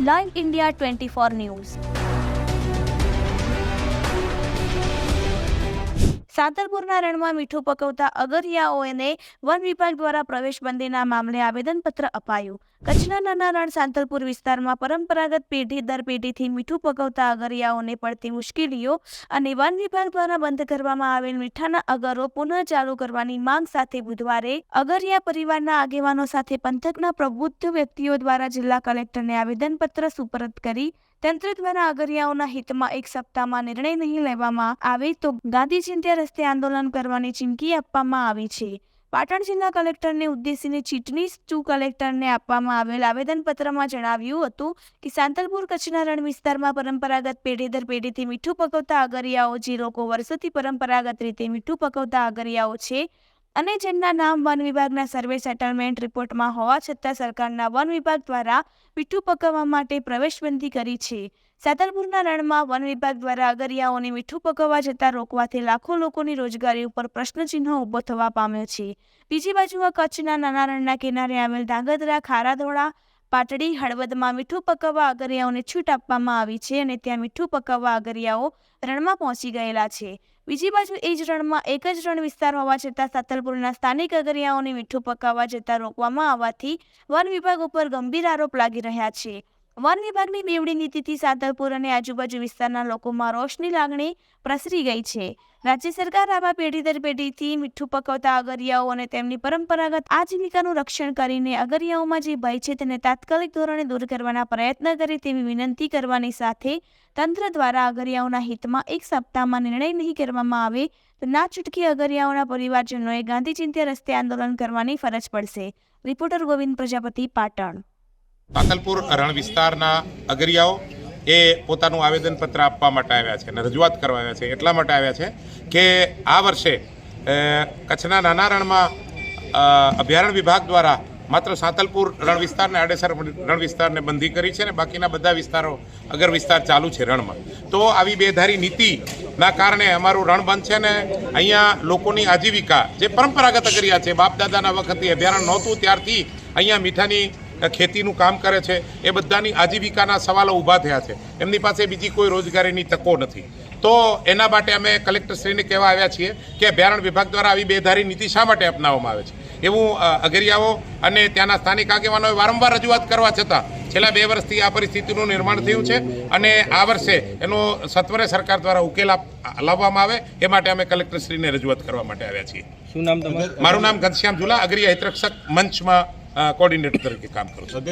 Live India 24 News. News સાતલપુરના રણમાં મીઠું પકવતા અગરિયાઓને વન વિભાગ દ્વારા પ્રવેશબંધીના મામલે આવેદનપત્ર અપાયું. કચ્છના નાના રણ સાંતલપુર વિસ્તારમાં પરંપરાગત પેઢી દર પેઢીથી મીઠું પકવતા અગરિયાઓને પડતી મુશ્કેલીઓ અને વન વિભાગ દ્વારા બંધ કરવામાં આવેલ મીઠાના અગરો પુનઃ ચાલુ કરવાની માંગ સાથે બુધવારે અગરિયા પરિવારના આગેવાનો સાથે પંથકના પ્રબુદ્ધ વ્યક્તિઓ દ્વારા જિલ્લા કલેક્ટરને આવેદનપત્ર સુપરત કરી તંત્ર દ્વારા આગરિયાઓના હિતમાં એક સપ્તાહમાં નિર્ણય નહીં લેવામાં આવે તો ગાંધી રસ્તે આંદોલન કરવાની ચીમકી આપવામાં આવી છે. પાટણ જિલ્લા કલેક્ટરને ઉદ્દેશીને ચીટણી ટુ કલેક્ટરને આપવામાં આવેલ આવેદનપત્રમાં જણાવ્યું હતું કે સાંતલપુર કચ્છના રણ વિસ્તારમાં પરંપરાગત પેઢી દર પેઢીથી મીઠું પકવતા આગરિયાઓ જે લોકો વર્ષોથી પરંપરાગત રીતે મીઠું પકવતા આગરિયાઓ છે. અને જેમના નામ વન વિભાગના સર્વે સેટલમેન્ટ રિપોર્ટમાં હોવા છતાં સરકારના વન વિભાગ દ્વારા મીઠું પકવવા માટે પ્રવેશબંધી કરી છે. સાતલપુરના રણમાં વન વિભાગ દ્વારા અગરિયાઓને મીઠું પકવવા જતાં રોકવાથી લાખો લોકોની રોજગારી ઉપર પ્રશ્નચિહ્ન ઊભો થવા પામ્યો છે. બીજી બાજુ કચ્છના નાના રણના કિનારે આવેલ ધાંગધ્રા, ખારાધોળા, પાટડી, હળવદમાં મીઠું પકવવા અગરિયાઓને છૂટ આપવામાં આવી છે અને ત્યાં મીઠું પકવવા અગરિયાઓ રણમાં પહોંચી ગયેલા છે. બીજી બાજુ એ જ રણમાં એક જ રણ વિસ્તાર હોવા છતાં સાતલપુરના સ્થાનિક અગરિયાઓને મીઠું પકાવવા જતાં રોકવામાં આવવાથી વન વિભાગ ઉપર ગંભીર આરોપ લાગી રહ્યા છે. વન વિભાગની બેવડી નીતિથી સાતરપુર અને આજુબાજુ વિસ્તારના લોકોમાં રોષની લાગણી પ્રસરી ગઈ છે. રાજ્ય સરકાર આવા પેઢી દર પેઢીથી મીઠું પકવતા અગરિયાઓ અને તેમની પરંપરાગત આજીવિકાનું રક્ષણ કરીને અગરિયાઓમાં જે ભય છે તેને તાત્કાલિક ધોરણે દૂર કરવાના પ્રયત્ન કરે તેવી વિનંતી કરવાની સાથે તંત્ર દ્વારા અગરિયાઓના હિતમાં એક સપ્તાહમાં નિર્ણય નહીં કરવામાં આવે તો ના છૂટકી અગરિયાઓના પરિવારજનોએ ગાંધી ચિંત્યા રસ્તે આંદોલન કરવાની ફરજ પડશે. રિપોર્ટર ગોવિંદ પ્રજાપતિ, પાટણ. પાતલપુર રણ વિસ્તારના અગરિયાઓ એ પોતાનું આવેદનપત્ર આપવા માટે આવ્યા છે અને રજૂઆત કરવા આવ્યા છે. એટલા માટે આવ્યા છે કે આ વર્ષે કચ્છના નાના રણમાં અભયારણ્ય વિભાગ દ્વારા માત્ર સાતલપુર રણ વિસ્તારને આડેસર રણ વિસ્તારને બંધી કરી છે અને બાકીના બધા વિસ્તારો અગર વિસ્તાર ચાલુ છે રણમાં. તો આવી બેધારી નીતિના કારણે અમારું રણ બંધ છે ને અહીંયા લોકોની આજીવિકા જે પરંપરાગત અગરિયા છે બાપ દાદાના વખતથી અભયારણ્ય નહોતું, ત્યારથી અહીંયા મીઠાની ખેતીનું કામ કરે છે એ બધાની આજીવિકાના સવાલો ઊભા થયા છે. એમની પાસે બીજી કોઈ રોજગારીની તકો નથી. તો એના માટે અમે કલેક્ટરશ્રીને કહેવા આવ્યા છીએ કે અભયારણ્ય વિભાગ દ્વારા આવી બેધારી નીતિ શા માટે અપનાવવામાં આવે છે? એવું અગરિયાઓ અને ત્યાંના સ્થાનિક આગેવાનોએ વારંવાર રજૂઆત કરવા છતાં છેલ્લા બે વર્ષથી આ પરિસ્થિતિનું નિર્માણ થયું છે અને આ વર્ષે એનો સત્વરે સરકાર દ્વારા ઉકેલ લાવવામાં આવે એ માટે અમે કલેક્ટરશ્રીને રજૂઆત કરવા માટે આવ્યા છીએ. શું નામ તમારું? મારું નામ ઘનશ્યામ ઝુલા અગરિયા હિતરક્ષક મંચમાં કોર્ડિનેટર તરીકે કામ કરું છું.